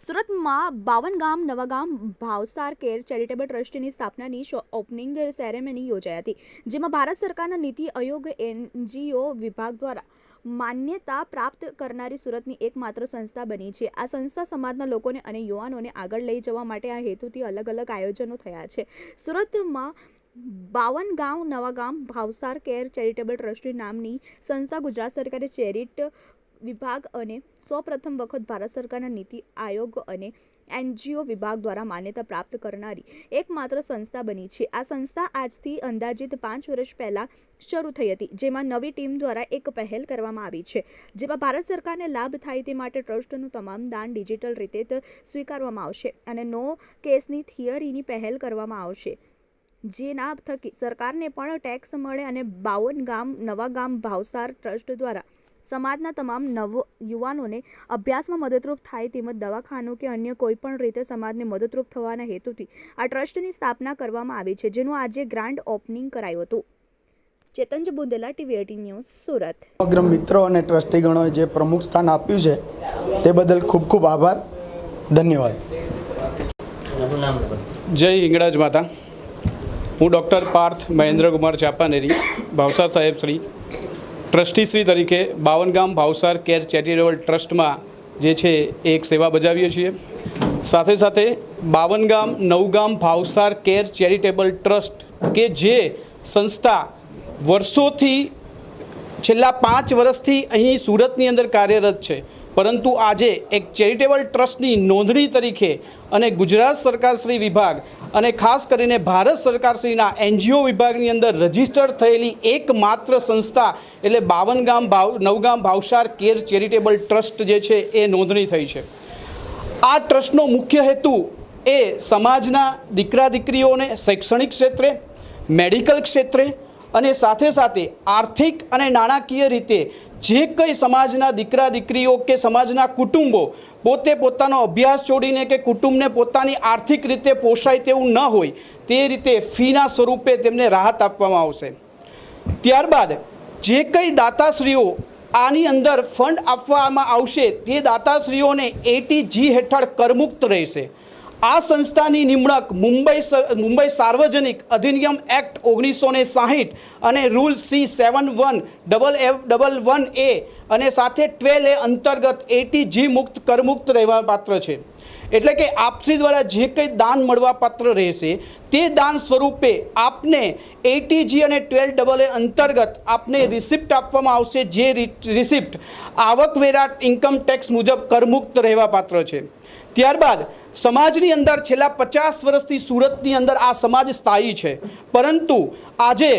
સુરતમાં બાવન ગામ નવાગામ ભાવસાર કેર ચેરિટેબલ ટ્રસ્ટની સ્થાપનાની ઓપનિંગ સેરેમની યોજાઈ હતી, જેમાં ભારત સરકારના નીતિ આયોગ, એનજીઓ વિભાગ દ્વારા માન્યતા પ્રાપ્ત કરનારી સુરતની એકમાત્ર સંસ્થા બની છે. આ સંસ્થા સમાજના લોકોને અને યુવાનોને આગળ લઈ જવા માટે આ હેતુથી અલગ અલગ આયોજનો થયા છે. સુરતમાં બાવન ગામ, નવા ગામ, ભાવસાર કેર ચેરિટેબલ ટ્રસ્ટની નામની સંસ્થા ગુજરાત સરકારે ચેરિટ વિભાગ અને સૌપ્રથમ વખત ભારત સરકારના નીતિ આયોગ અને એનજીઓ વિભાગ દ્વારા માન્યતા પ્રાપ્ત કરનારી એકમાત્ર સંસ્થા બની છે. આ સંસ્થા આજથી અંદાજિત પાંચ વર્ષ પહેલાં શરૂ થઈ હતી, જેમાં નવી ટીમ દ્વારા એક પહેલ કરવામાં આવી છે, જેમાં ભારત સરકારને લાભ થાય તે માટે ટ્રસ્ટનું તમામ દાન ડિજિટલ રીતે સ્વીકારવામાં આવશે અને નો કેસની થિયરીની પહેલ કરવામાં આવશે. જેના થકી સરકારને પણ ટેક્સ મળે અને બાવન ગામ નવા ગામ ભાવસાર ટ્રસ્ટ દ્વારા સમાજના તમામ નવ યુવાનોને અભ્યાસમાં મદદરૂપ થાય તેમજ દવાખાનું કે અન્ય કોઈપણ રીતે સમાજને મદદરૂપ થવાના હેતુથી આ ટ્રસ્ટની સ્થાપના કરવામાં આવી છે જેનું આજે ગ્રાન્ડ ઓપનિંગ કરાયું હતું. ચેતનજ Bundela TV at news Surat. સમગ્ર મિત્રો અને ટ્રસ્ટીગણોએ જે પ્રમુખ સ્થાન આપ્યું છે તે બદલ ખૂબ ખૂબ આભાર. ધન્યવાદ. જય હિંગળાજ માતા. હું ડૉક્ટર પાર્થ મહેન્દ્રકુમાર ચાપાનેરી ભાવસા સાહેબ શ્રી ટ્રસ્ટી શ્રી તરીકે બાવનગામ ભાવસાર કેર ચેરિટેબલ ટ્રસ્ટમાં જે છે એ એક સેવા બજાવીએ છીએ. સાથે સાથે Bavangam, Navgam Bhavsar care charitable trust કે જે સંસ્થા વર્ષોથી છેલ્લા પાંચ વર્ષથી અહીં સુરતની અંદર કાર્યરત છે. પરંતુ આજે એક ચેરિટેબલ ટ્રસ્ટની નોંધણી તરીકે અને ગુજરાત સરકારશ્રી વિભાગ અને ખાસ કરીને ભારત સરકારશ્રીના એનજીઓ વિભાગની અંદર રજિસ્ટર થયેલી એકમાત્ર સંસ્થા એટલે બાવનગામ ભાવ, Navgam Bhavsar care charitable trust જે છે એ નોંધણી થઈ છે. આ ટ્રસ્ટનો મુખ્ય હેતુ એ સમાજના દીકરા દીકરીઓને શૈક્ષણિક ક્ષેત્રે, મેડિકલ ક્ષેત્રે અને સાથે સાથે આર્થિક અને નાણાકીય રીતે જે કંઈ સમાજના દીકરા દીકરીઓ કે સમાજના કુટુંબો પોતે પોતાનો અભ્યાસ છોડીને કે કુટુંબને પોતાની આર્થિક રીતે પોષાય તેવું ન હોય તે રીતે ફીના સ્વરૂપે તેમને રાહત આપવામાં આવશે. ત્યારબાદ જે કંઈ દાતાશ્રીઓ આની અંદર ફંડ આપવામાં આવશે તે દાતાશ્રીઓને એટી જી હેઠળ કરમુક્ત રહેશે. આ સંસ્થાની નિમણૂક મુંબઈ મુંબઈ સાર્વજનિક અધિનિયમ એક્ટ ઓગણીસો ને સાહીઠ અને rule C seven one double F double one A અને સાથે ટ્વેલ એ અંતર્ગત એટી જી મુક્ત, કરમુક્ત રહેવા પાત્ર છે. એટલે કે આપસી દ્વારા જે કંઈ દાન મળવા પાત્ર રહેશે, તે દાન સ્વરૂપે આપને એટીજી અને ટ્વેલ્વ ડબલ એ અંતર્ગત આપને રિસિપ્ટ આપવામાં આવશે, જે રિસિપ્ટ આવકવેરા ઇન્કમ ટેક્સ મુજબ કરમુક્ત રહેવા પાત્ર છે. ત્યારબાદ સમાજની અંદર છેલ્લા પચાસ વર્ષથી સુરતની અંદર આ સમાજ સ્થાયી છે. પરંતુ આજે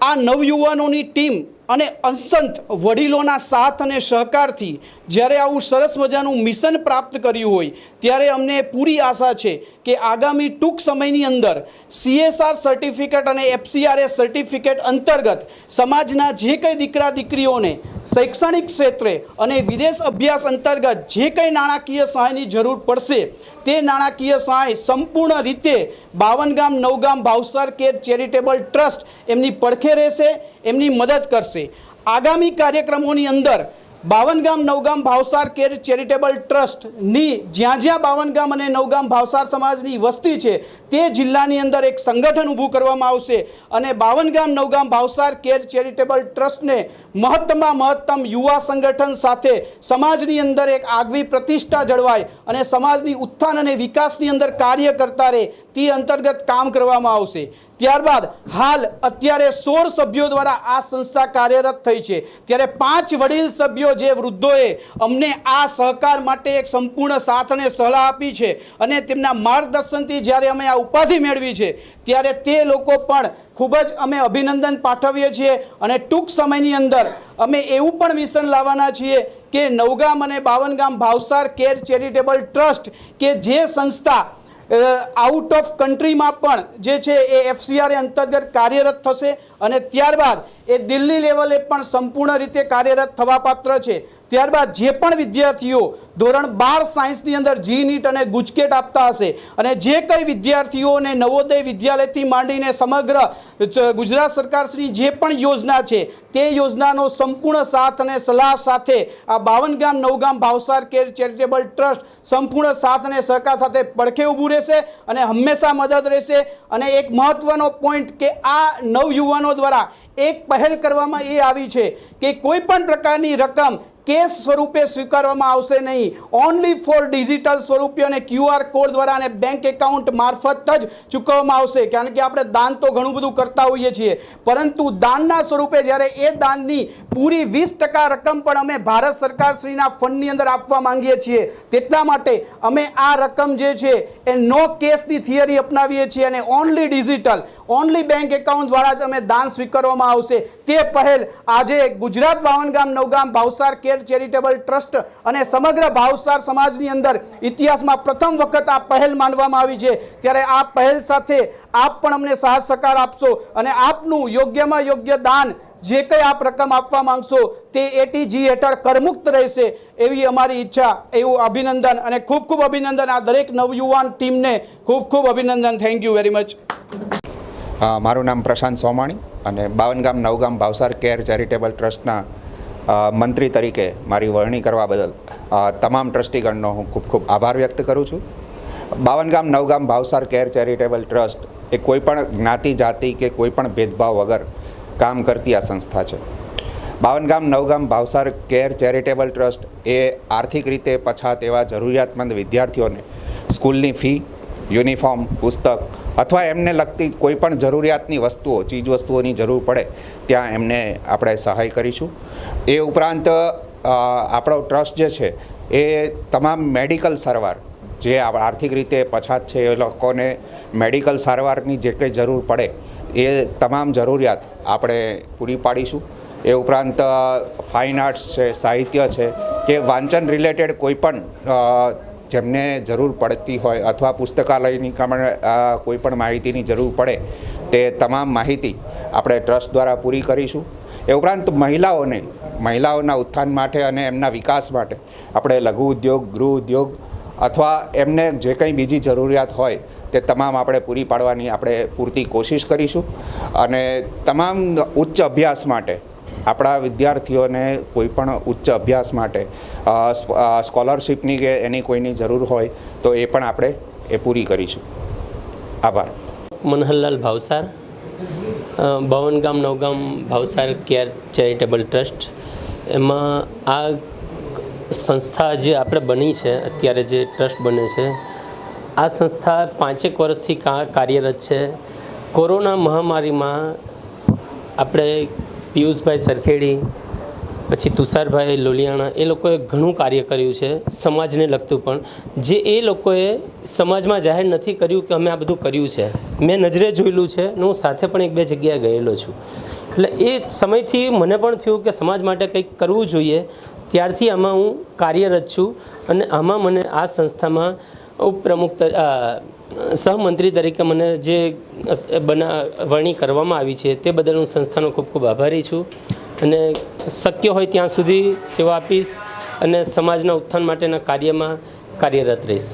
આ નવયુવાનોની ટીમ અને અંસંત વડીલોના સાથ અને સહકારથી જ્યારે આવું સરસ મજાનું મિશન પ્રાપ્ત કર્યું હોય, ત્યારે અમને પૂરી આશા છે કે આગામી ટૂંક સમયની અંદર સીએસઆર સર્ટિફિકેટ અને એફસીઆરએ સર્ટિફિકેટ અંતર્ગત સમાજના જે કંઈ દીકરા દીકરીઓને શૈક્ષણિક ક્ષેત્રે અને વિદેશ અભ્યાસ અંતર્ગત જે કંઈ નાણાકીય સહાયની જરૂર પડશે, તે નાણાકીય સહાય સંપૂર્ણ રીતે Bavangam Navgam Bhavsar care charitable trust એમની પડખે રહેશે. એમની મદદ કરશે. આગામી કાર્યક્રમોની અંદર બાવનગામ, નવગામ ભાવસાર કેર ચેરિટેબલ ટ્રસ્ટની જ્યાં જ્યાં બાવનગામ અને નવગામ ભાવસાર સમાજની વસ્તી છે, તે જિલ્લાની અંદર એક સંગઠન ઊભું કરવામાં આવશે અને બાવનગામ, નવગામ ભાવસાર કેર ચેરિટેબલ ટ્રસ્ટને મહત્તમમાં મહત્તમ યુવા સંગઠન સાથે સમાજની અંદર એક આગવી પ્રતિષ્ઠા જળવાય અને સમાજની ઉત્થાન અને વિકાસની અંદર કાર્ય કરતા રહે, તે અંતર્ગત કામ કરવામાં આવશે. ત્યારબાદ હાલ અત્યારે સોળ સભ્યો દ્વારા આ સંસ્થા કાર્યરત થઈ છે. ત્યારે પાંચ વડીલ સભ્યો જે વૃદ્ધોએ અમને આ સહકાર માટે એક સંપૂર્ણ સાથ અને સલાહ આપી છે અને તેમના માર્ગદર્શનથી જ્યારે અમે આ ઉપાધિ મેળવી છે, ત્યારે તે લોકો પણ ખૂબ જ અમે અભિનંદન પાઠવીએ છીએ અને ટૂંક સમયની અંદર અમે એવું પણ મિશન લાવવાના છીએ કે નવગામ અને Bavangam Bhavsar care charitable trust કે જે સંસ્થા આઉટ ઓફ કન્ટ્રીમાં પણ જે છે એ એફસીઆર અંતર્ગત કાર્યરત થશે. અને ત્યારબાદ એ દિલ્હી લેવલે પણ સંપૂર્ણ રીતે કાર્યરત થવા પાત્ર છે. ત્યારબાદ જે પણ વિદ્યાર્થીઓ ધોરણ બાર સાયન્સની અંદર જી નીટ અને ગુજકેટ આપતા હશે અને જે કંઈ વિદ્યાર્થીઓને નવોદય વિદ્યાલયથી માંડીને સમગ્ર ગુજરાત સરકારશ્રી જે પણ યોજના છે, તે યોજનાનો સંપૂર્ણ સાથ અને સલાહ સાથે આ Bavangam Navgam Bhavsar care charitable trust સંપૂર્ણ સાથ અને સહકાર સાથે પડખે ઊભું રહેશે અને હંમેશા મદદ રહેશે. અને એક મહત્વનો પોઈન્ટ કે આ નવયુવાનો દ્વારા એક પહેલ કરવામાં એ આવી છે કે કોઈ પણ પ્રકારની રકમ કેશ સ્વરૂપે સ્વીકારવામાં આવશે નહીં. ઓનલી ફોર ડિજિટલ સ્વરૂપે અને ક્યુઆર કોડ દ્વારા અને બેંક એકાઉન્ટ મારફત જ ચૂકવવામાં આવશે. કારણ કે આપણે દાન તો ઘણું બધું કરતા હોઈએ છીએ. પરંતુ દાનના સ્વરૂપે જ્યારે એ દાનની પૂરી વીસ ટકા રકમ પણ અમે ભારત સરકારશ્રીના ફંડની અંદર આપવા માંગીએ છીએ, તેટલા માટે અમે આ રકમ જે છે એ નો કેશની થિયરી અપનાવીએ છીએ અને only digital only bank account દ્વારા જ અમે દાન સ્વીકારવામાં આવશે. તે પહેલ આજે Gujarat Bavangam Navgam Bhavsar care charitable trust અને સમગ્ર ભાવસાર સમાજની અંદર ઇતિહાસમાં પ્રથમ વખત આ પહેલ માનવામાં આવી છે. ત્યારે આ પહેલ સાથે આપ પણ અમને સાહસ સહકાર આપશો અને આપનું યોગ્યમાં યોગ્ય દાન જે કંઈ આપ રકમ આપવા માંગશો તે એટીજી હેઠળ કરમુક્ત રહેશે એવી અમારી ઈચ્છા, એવું અભિનંદન અને ખૂબ ખૂબ અભિનંદન આ દરેક નવયુવાન ટીમને. ખૂબ ખૂબ અભિનંદન. થેન્ક યુ વેરી મચ મારું નામ પ્રશાંત સોમાણી અને બાવનગામ નવગામ ભાવસાર કેર ચેરિટેબલ ટ્રસ્ટના મંત્રી તરીકે મારી વરણી કરવા બદલ તમામ ટ્રસ્ટીગણનો હું ખૂબ ખૂબ આભાર વ્યક્ત કરું છું. Bavangam Navgam Bhavsar care charitable trust એ કોઈપણ જ્ઞાતિ, જાતિ કે કોઈપણ ભેદભાવ વગર કામ કરતી આ સંસ્થા છે. Bavangam Navgam Bhavsar care charitable trust એ આર્થિક રીતે પછાત એવા જરૂરિયાતમંદ વિદ્યાર્થીઓને સ્કૂલની ફી, યુનિફોર્મ, પુસ્તક અથવા એમને લગતી કોઈ પણ જરૂરિયાતની વસ્તુઓ ચીજ વસ્તુઓની જરૂર પડે ત્યાં એમને આપણે સહાય કરીશું. એ ઉપરાંત આપણો ટ્રસ્ટ જે છે એ તમામ મેડિકલ સારવાર જે આર્થિક રીતે પછાત છે એ લોકોને મેડિકલ સારવારની જે કંઈ જરૂર પડે એ તમામ જરૂરિયાત આપણે પૂરી પાડીશું. એ ઉપરાંત ફાઇન આર્ટ્સ છે સાહિત્ય છે કે વાંચન રિલેટેડ કોઈ પણ અ, જેમને જરૂર પડતી હોય અથવા પુસ્તકાલયની કોઈ પણ માહિતીની જરૂર પડે, તે તમામ માહિતી આપણે ટ્રસ્ટ દ્વારા પૂરી કરીશું. એ ઉપરાંત મહિલાઓને, મહિલાઓના ઉત્થાન માટે અને એમના વિકાસ માટે આપણે લઘુ ઉદ્યોગ, ગૃહ ઉદ્યોગ અથવા એમને જે કંઈ બીજી જરૂરિયાત હોય, તે તમામ આપણે પૂરી પાડવાની આપણે પૂરતી કોશિશ કરીશું. અને તમામ ઉચ્ચ અભ્યાસ માટે આપણા વિદ્યાર્થીઓને કોઈ પણ ઉચ્ચ અભ્યાસ માટે સ્કોલરશિપની કે એની કોઈની જરૂર હોય, તો એ પણ આપણે એ પૂરી કરીશું. આભાર. Manharlal Bhavsar Bavangam Navgam Bhavsar care charitable trust. એમાં આ સંસ્થા જે આપણે બની છે, અત્યારે જે ટ્રસ્ટ બને છે, આ સંસ્થા પાંચેક વર્ષથી કાર્યરત છે. કોરોના મહામારીમાં આપણે પિયુષભાઈ સરખેડી, પછી તુષારભાઈ લોલિયાણા, એ લોકોએ ઘણું કાર્ય કર્યું છે સમાજને લગતું પણ. જે એ લોકોએ સમાજમાં જાહેર નથી કર્યું કે અમે આ બધું કર્યું છે. મેં નજરે જોયેલું છે ને હું સાથે પણ એક બે જગ્યાએ ગયેલો છું. એટલે એ સમયથી મને પણ થયું કે સમાજ માટે કંઈક કરવું જોઈએ. ત્યારથી આમાં હું કાર્યરત છું અને આમાં મને આ સંસ્થામાં ઉપપ્રમુખ સહમંત્રી તરીકે મને જે બના, વરણી કરવામાં આવી છે તે બદલ હું સંસ્થાનો ખૂબ ખૂબ આભારી છું. અને શક્ય હોય ત્યાં સુધી સેવા આપીશ અને સમાજના ઉત્થાન માટેના કાર્યમાં કાર્યરત રહીશ.